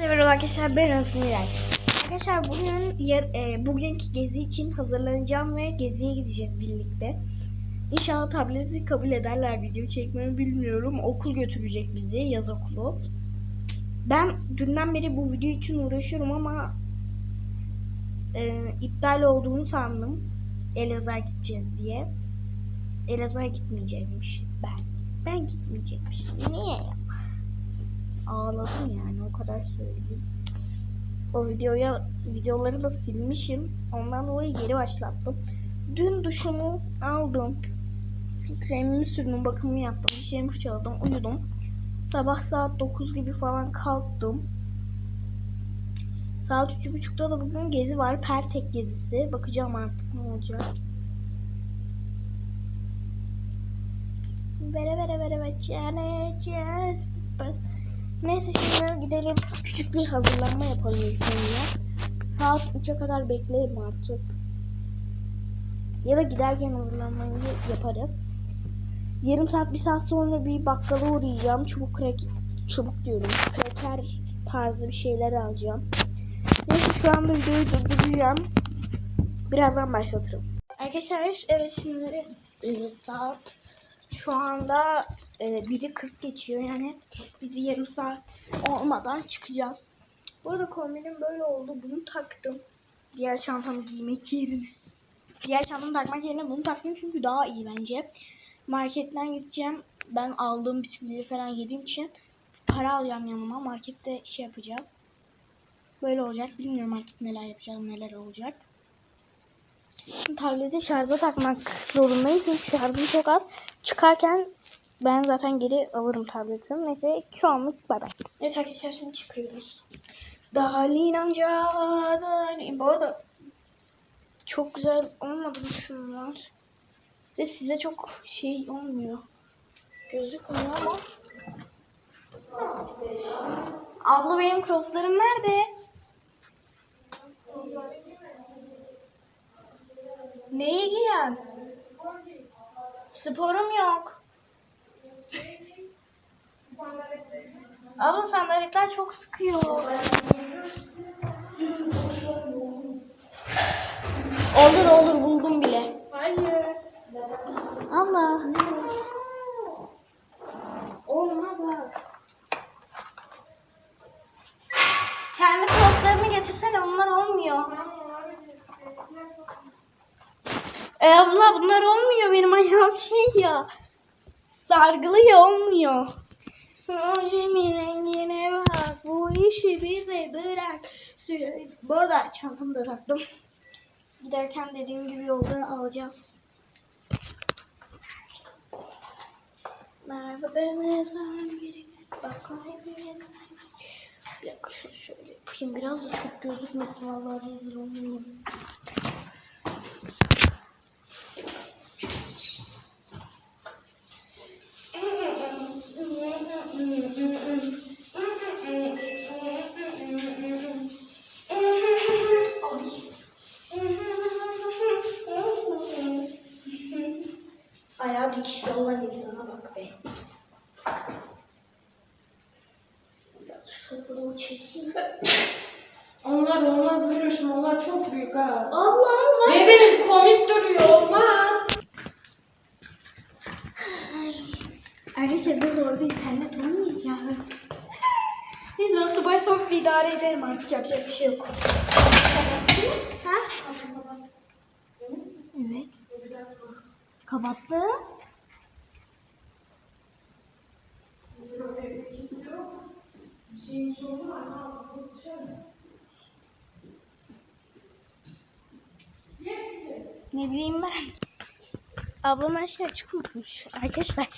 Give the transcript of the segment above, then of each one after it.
Merhaba arkadaşlar ben Özgür Miray. Arkadaşlar bugün yer, e, bugünkü gezi için hazırlanacağım ve geziye gideceğiz birlikte. İnşallah tableti kabul ederler video çekmemi bilmiyorum. Okul götürecek bizi yaz okulu. Ben dünden beri bu video için uğraşıyorum ama e, iptal olduğunu sandım. Elazığ'a gideceğiz diye. Elazığ'a gitmeyecekmiş ben. Ben gitmeyecekmişim. Niye ya? Ağladım yani o kadar söyleyeyim. O videoya videoları da silmişim. Ondan dolayı geri başlattım. Dün duşumu aldım. Kremimi sürdüm, bakımımı yaptım. Dişlerimi fırçaladım, uyudum. Sabah saat 9 gibi falan kalktım. Saat 3.30'da da bugün gezi var. Pertek gezisi. Bakacağım artık ne olacak. Bere bere bere bere cane just Neyse şimdi gidelim. Küçük bir hazırlanma yapalım ilk önce. Saat 3'e kadar beklerim artık. Ya da giderken hazırlanmayı yaparım. Yarım saat bir saat sonra bir bakkala uğrayacağım. Çubuk krek çubuk diyorum. Kreker tarzı bir şeyler alacağım. Neyse şu anda videoyu durduracağım. Birazdan başlatırım. Arkadaşlar evet şimdi saat şu anda e, biri 40 geçiyor yani biz bir yarım saat olmadan çıkacağız. Bu arada kombinim böyle oldu. Bunu taktım. Diğer çantamı giymek yerine. Diğer çantamı takmak yerine bunu taktım çünkü daha iyi bence. Marketten gideceğim. Ben aldığım bisküvileri falan yediğim için para alacağım yanıma. Markette şey yapacağız. Böyle olacak. Bilmiyorum artık neler yapacağım, neler olacak. Tableti şarja takmak zorundayım çünkü şarjım çok az. Çıkarken ben zaten geri alırım tableti. Neyse şu anlık bay bay. Evet arkadaşlar şimdi çıkıyoruz. Amca. Dalin. Bu arada çok güzel olmadı mı şunlar? Ve size çok şey olmuyor. Gözükmüyor ama. Abla benim crosslarım nerede? Neyi giyen? Sporum yok. Abla sandaletler çok sıkıyor. Olur olur buldum bile. Hayır. Allah. Olmaz ha. Kendi postlarını getirsene onlar olmuyor. E abla bunlar olmuyor benim ayağım şey ya. Sargılı ya olmuyor. Projemin rengine bak bu işi bize bırak. Süre... Bu arada çantamı da taktım. Giderken dediğim gibi yolda alacağız. Merhaba demezem birine bakayım. Bir dakika şöyle yapayım. Biraz da çok gözükmesin vallahi rezil olmayayım. Onlar çok büyük ha. Allah Allah. Bebeğim komik duruyor. Olmaz. Arkadaşlar biz orada internet olmayız ya. Neyse ben subay soft idare ederim artık yapacak bir şey yok. Ha? Evet. Kapattı. Ne bileyim ben. Ablam her şeyi açık unutmuş arkadaşlar.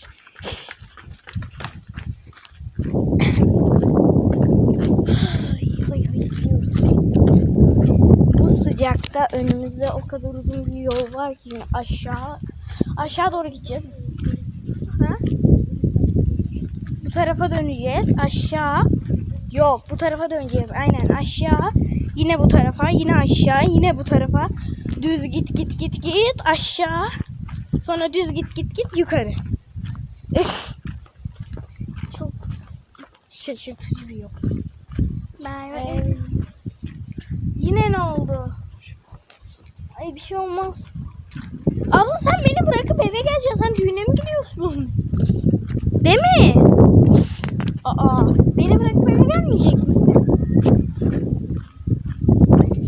Bu sıcakta önümüzde o kadar uzun bir yol var ki aşağı aşağı doğru gideceğiz. Ha? Bu tarafa döneceğiz. Aşağı. Yok bu tarafa döneceğiz. Aynen aşağı. Yine bu tarafa. Yine aşağı. Yine bu tarafa. Düz git git git git aşağı. Sonra düz git git git yukarı. Çok şaşırtıcı bir yol. Merve. Yine ne oldu? Ay bir şey olmaz. Abla sen beni bırakıp eve geleceksin. Sen düğüne mi gidiyorsun? Değil mi? Aa, beni bırakıp eve gelmeyecek misin?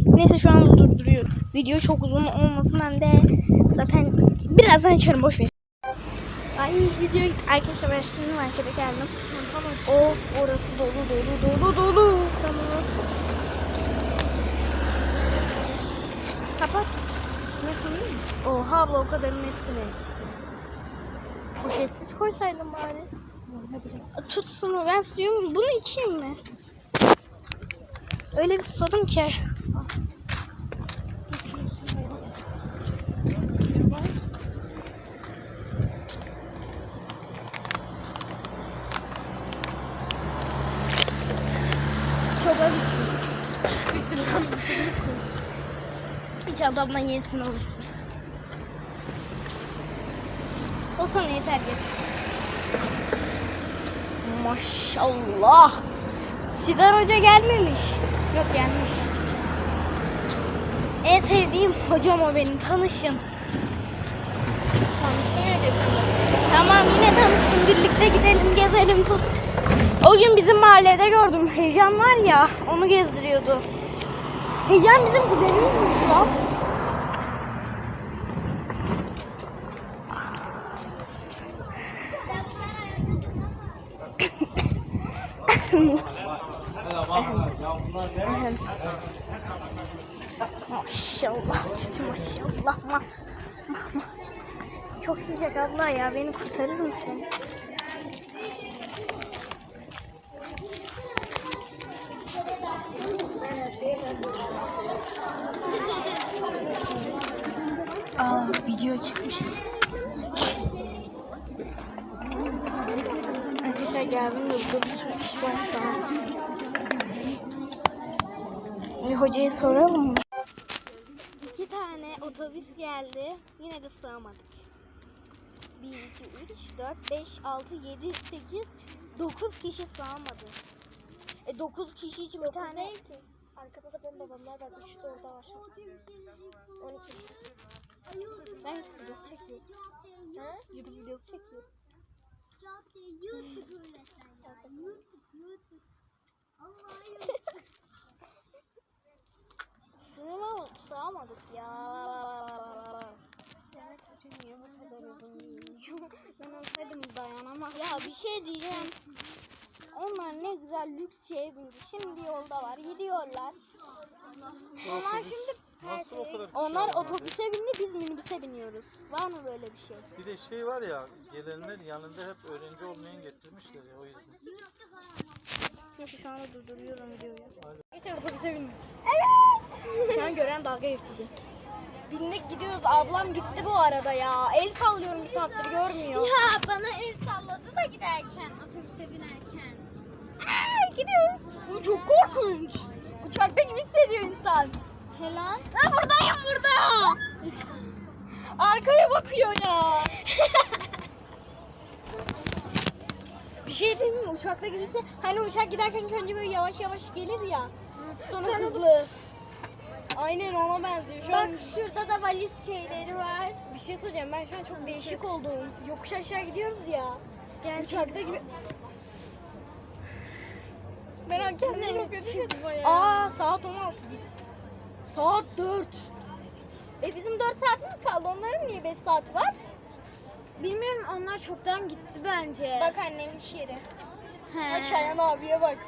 Neyse şu an durduruyorum. Video çok uzun olmasın ben de zaten birazdan açarım boş ver. Ay video arkadaşlar ben şimdi markete geldim. Of orası dolu dolu dolu dolu. Tamam. Kapat. Ne koyayım? Oha abla o kadarın hepsini. Poşetsiz koysaydım bari. Hadi. Tut şunu ben suyumu bunu içeyim mi? Öyle bir susadım ki. Çok az Adamdan yenisini alırsın. O sana yeter ki. Maşallah. Sidar Hoca gelmemiş. Yok gelmiş. En sevdiğim hocam o benim. Tanışın. Tanıştın ya geçen Tamam yine tanışın. Birlikte gidelim gezelim. tut. O gün bizim mahallede gördüm. Heyecan var ya onu gezdiriyordu. Heyecan bizim kuzenimizmiş lan. Maşallah tütü maşallah. Ma ma- ma. Çok sıcak abla ya beni kurtarır mısın? Aa video çıkmış. Geldim de burada bir sürü kişi var şu an. Bir hocaya soralım mı? İki tane otobüs geldi. Yine de sığamadık. 1, 2, 3, 4, 5, 6, 7, 8, 9 kişi sığamadı. E 9 kişi için bir tane... Arkada da benim babamlar var. Üçü de orada var. 12 kişi. Ben YouTube videosu çekiyorum. Ha? YouTube videosu çekiyorum. Sığma, sığamadık ya. Evet hocam niye bu kadar uzun ben olsaydım dayanamam. Ya bir şey diyeceğim. Onlar ne güzel lüks şeye bindi. Şimdi yoldalar, gidiyorlar. Onlar şimdi Nasıl o kadar kişi onlar var? otobüse bindi, biz minibüse biniyoruz. Var mı böyle bir şey? Bir de şey var ya, gelenler yanında hep öğrenci olmayan getirmişler ya o yüzden. Neyse şu anda durduruyorum videoyu. Geçen otobüse bindik. Evet. Şu an gören dalga geçecek. Bindik gidiyoruz. Ablam gitti bu arada ya. El sallıyorum bir saattir görmüyor. Ya bana el salladı da giderken, otobüse binerken. Aa, gidiyoruz. Bu çok korkunç. Uçakta gibi hissediyor insan. Helal. Ben buradayım burada. Arkaya bakıyor ya. bir şey diyeyim mi? Uçakta gibiyse hani uçak giderken önce böyle yavaş yavaş gelir ya. Sonra Sonra hızlı. Aynen ona benziyor. Şu an Bak şurada da valiz şeyleri var. bir şey söyleyeceğim. Ben şu an çok değişik oldum. Yokuş aşağı gidiyoruz ya. Uçakta gibi. Ben kendimi çok kötü. Aa saat 16. Saat 4. E bizim 4 saatimiz kaldı. Onların niye 5 saati var? Bilmiyorum onlar çoktan gitti bence. Bak annemin iş yeri. He. Bak Çayan abiye bak.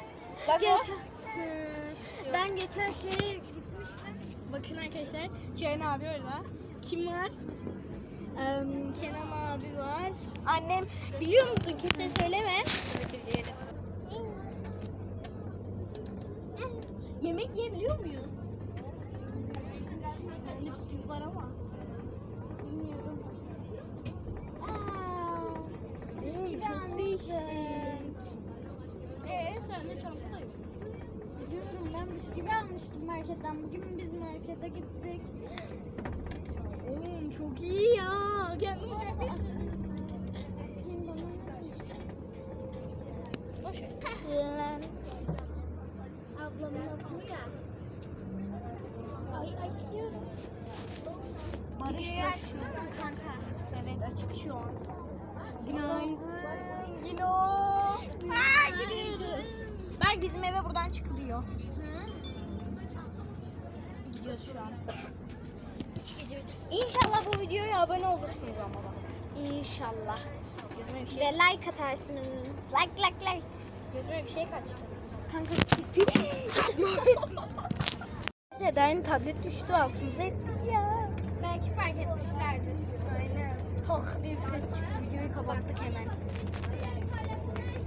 Bak Geçen, o. Hmm, ben geçen şeye gitmiştim. Bakın arkadaşlar Çayan abi orada. Kim var? Ee, Kenan abi var. Annem biliyor musun kimseye söyleme. Yemek yiyebiliyor muyuz? Bende bisküvi var ama. Bilmiyorum. Aa, Bisküvi çok almıştım. değişik. Ee, sende çanta yok. Biliyorum ben bisküvi almıştım marketten. Bugün biz markete gittik. Oğlum çok iyi ya. Kendimi çok iyi. Aslında bana almıştı. Boş ver. Abla ablamın okulu ya. Ay ay gidiyoruz. Kanka? Evet açık şu an. Günaydın. Güno. Ha gidiyoruz. Bak bizim eve buradan çıkılıyor. Gidiyoruz şu an. İnşallah bu videoya abone olursunuz ama bak. İnşallah. Gözüme bir Ve şey, like atarsınız. Like like like. gözüme bir şey kaçtı. Kanka Seda'nın tablet düştü altımıza ettik ya. belki fark etmişlerdir. Tok bir ses çıktı. Videoyu kapattık hemen.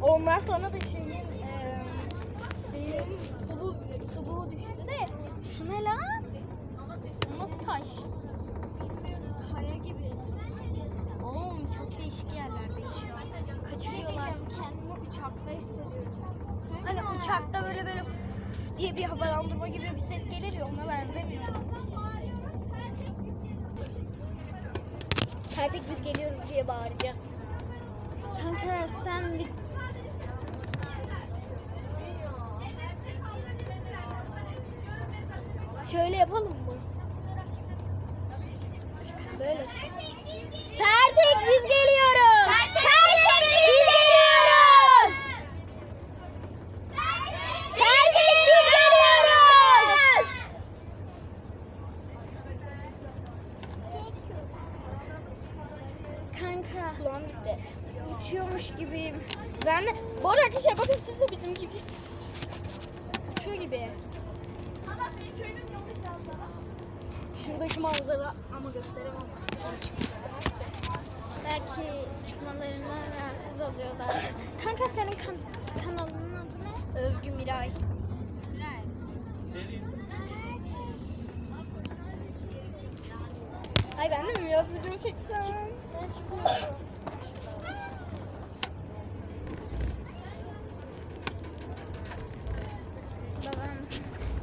Ondan sonra da şeyin eee benim sulu, suluğu düştü de şu ne lan? Nasıl taş? Kaya gibi. Oğlum çok değişik yerlerdeyiz şu an. Şey Kaçırıyorlar. diyeceğim kendimi uçakta hissediyorum. Hani uçakta böyle böyle diye bir havalandırma gibi bir ses gelir ya ona benzemiyor. Artık biz geliyoruz diye bağıracağız. Kanka sen bir Şöyle yapalım mı? Böyle. Pertek biz geliyoruz. Pertek biz geliyoruz. Pertek biz geliyoruz. Kanka. Kulağım gitti. Uçuyormuş gibiyim. Arada arkadaşlar bakın siz de bizim gibi. Uçuyor gibi. Şuradaki manzara ama gösteremem. Belki çıkmalarından rahatsız oluyorlar. Kanka senin kan kanalının adı ne? Özgü Miray. Ay ben de biraz video çeksem? Ben çıkmıyorum.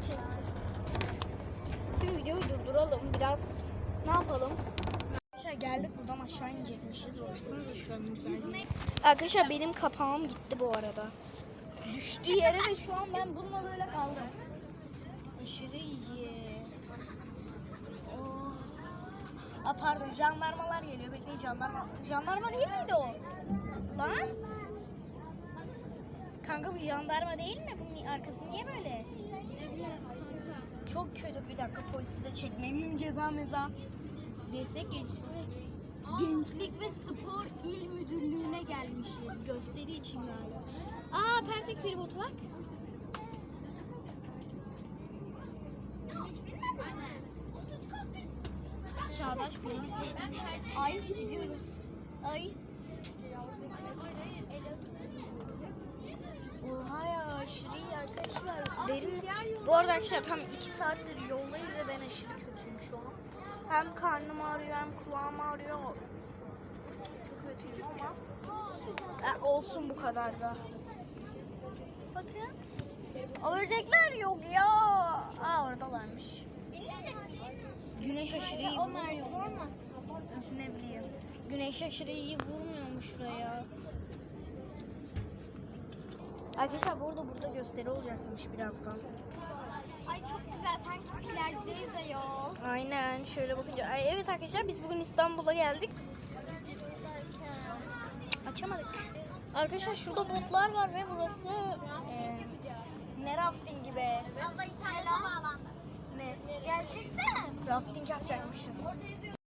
Çekti. Şimdi videoyu durduralım biraz. Ne yapalım? Arkadaşlar geldik buradan aşağı inecekmişiz. Baksanıza şu an. Arkadaşlar benim kapağım gitti bu arada. Düştü yere ve şu an ben bununla böyle kaldım. Aşırı iyi. Oh. Aa, pardon jandarmalar geliyor. Bekleyin jandarma. Jandarma değil miydi o? Lan? Kanka bu jandarma değil mi? Bunun arkası niye böyle? Çok kötü bir dakika polisi de çekmeyeyim ceza meza. Destek gençlik Gençlik ve Spor İl Müdürlüğü'ne gelmişiz. Gösteri için galiba. Aa Persik feribotu bak. Çağdaş Belediye. Ay gidiyoruz. Ay. Oha ya aşırı iyi arkadaşlar. Derin. Bu arada arkadaşlar tam 2 saattir yoldayız ve ben aşırı kötüyüm şu an. Hem karnım ağrıyor hem kulağım ağrıyor. Çok kötüyüm ama. E, olsun bu kadar da. Bakın. Ördekler yok ya. Aa oradalarmış. Güneş aşırı iyi vurmuyor. olmasın? Ne bileyim. Güneş aşırı iyi vurmuyormuş şuraya. Arkadaşlar burada burada gösteri olacakmış birazdan. Ay çok güzel. Sanki plajdayız da yol. Aynen şöyle bakınca. Ay, evet arkadaşlar biz bugün İstanbul'a geldik. Açamadık. Arkadaşlar şurada botlar var ve burası e, ne rafting gibi. Abla İtalya'da bağlandı. Ne? Gerçekten. Rafting yapacakmışız.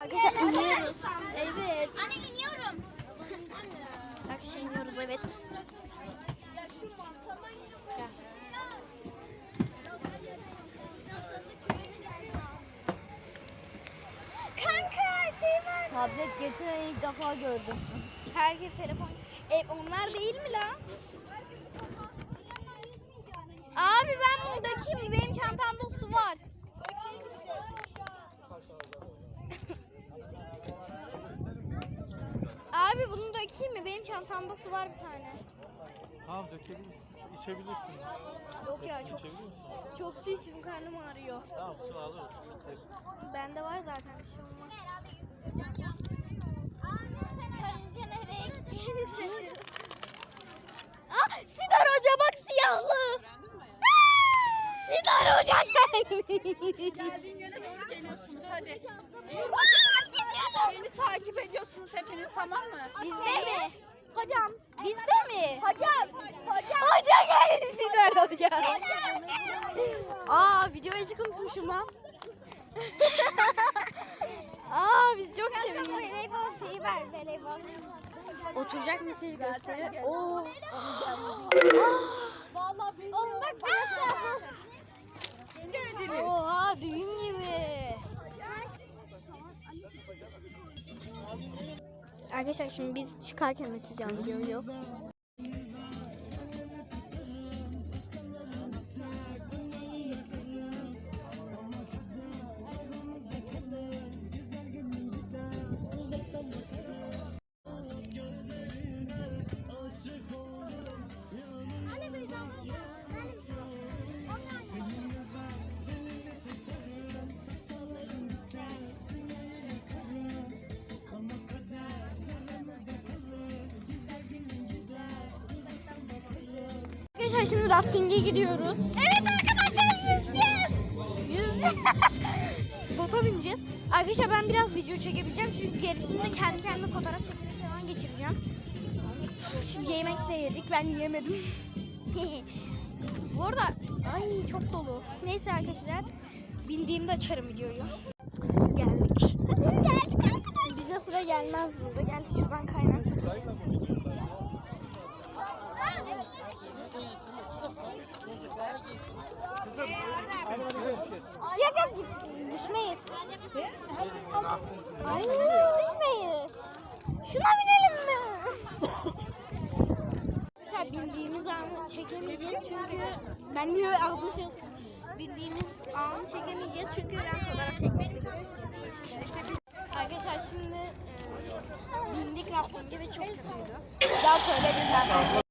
Arkadaşlar iniyoruz. Evet. Anne iniyorum. Arkadaşlar iniyoruz evet. Gel. Kanka şey var. Tablet getiren ilk defa gördüm. Herkes telefon. E onlar değil mi lan? Abi ben buradakiyim. Benim çantamda su var. Abi bunu dökeyim mi? Benim çantamda su var bir tane. Tamam dökebilirsin. içebilirsin. Yok ya çok İçebilir misin? çok su içtim karnım ağrıyor. Tamam su alırız. Bende var zaten bir şey olmaz. Karınca nereye gideceğini şaşırdım. Aa, Sidar Hoca bak siyahlı. Tane hoca geldi. Geldiğin yere doğru geliyorsunuz hadi. Beni takip ediyorsunuz hepiniz tamam mı? Bizde mi? Hocam. Bizde mi? Hocam. Hocam. Hoca geldiler hoca. Aa videoya çıkmışmışım lan. Aa biz çok sevindik. Voleybol şeyi ver. Voleybol. Oturacak mesaj gösteriyor. Oo. Oğlum bak burası. Oha düğün gibi. Arkadaşlar şimdi biz çıkarken mesaj videoyu. Arkadaşlar şimdi rafting'e gidiyoruz. Evet arkadaşlar yüzeceğiz. Yüzeceğiz. Bota bineceğiz. Arkadaşlar ben biraz video çekebileceğim çünkü gerisinde kendi kendime fotoğraf çekmeyi falan geçireceğim. Şimdi yemek de yedik. Ben yiyemedim. Bu arada ay çok dolu. Neyse arkadaşlar bindiğimde açarım videoyu. Geldik. Geldik. Bize sıra gelmez burada. Gel şuradan kaynak. Yok yok düşmeyiz. Ay düşmeyiz. Şuna binelim mi? Arkadaşlar bindiğimiz anı çekemeyeceğiz çünkü ben niye almışım? Bindiğimiz anı çekemeyeceğiz çünkü ben fotoğraf çekmedim. Arkadaşlar şimdi e, bindik rafting'e ve çok kötüydü. Daha söyledim zaten.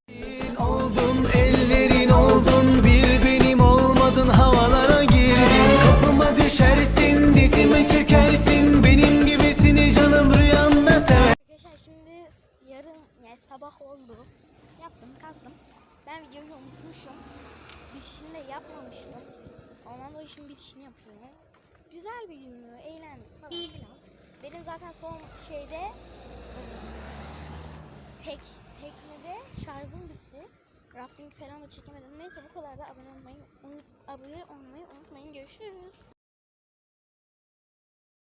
Oldu. Yaptım kalktım. Ben videoyu unutmuşum. Bitişini de yapmamıştım. Ondan dolayı şimdi bitişini yapıyorum. Güzel bir gündü. Eğlendik falan filan. Benim zaten son şeyde tek teknede şarjım bitti. Rafting falan da çekemedim. Neyse bu kadar da abone olmayı, unut, abone olmayı unutmayın. Görüşürüz.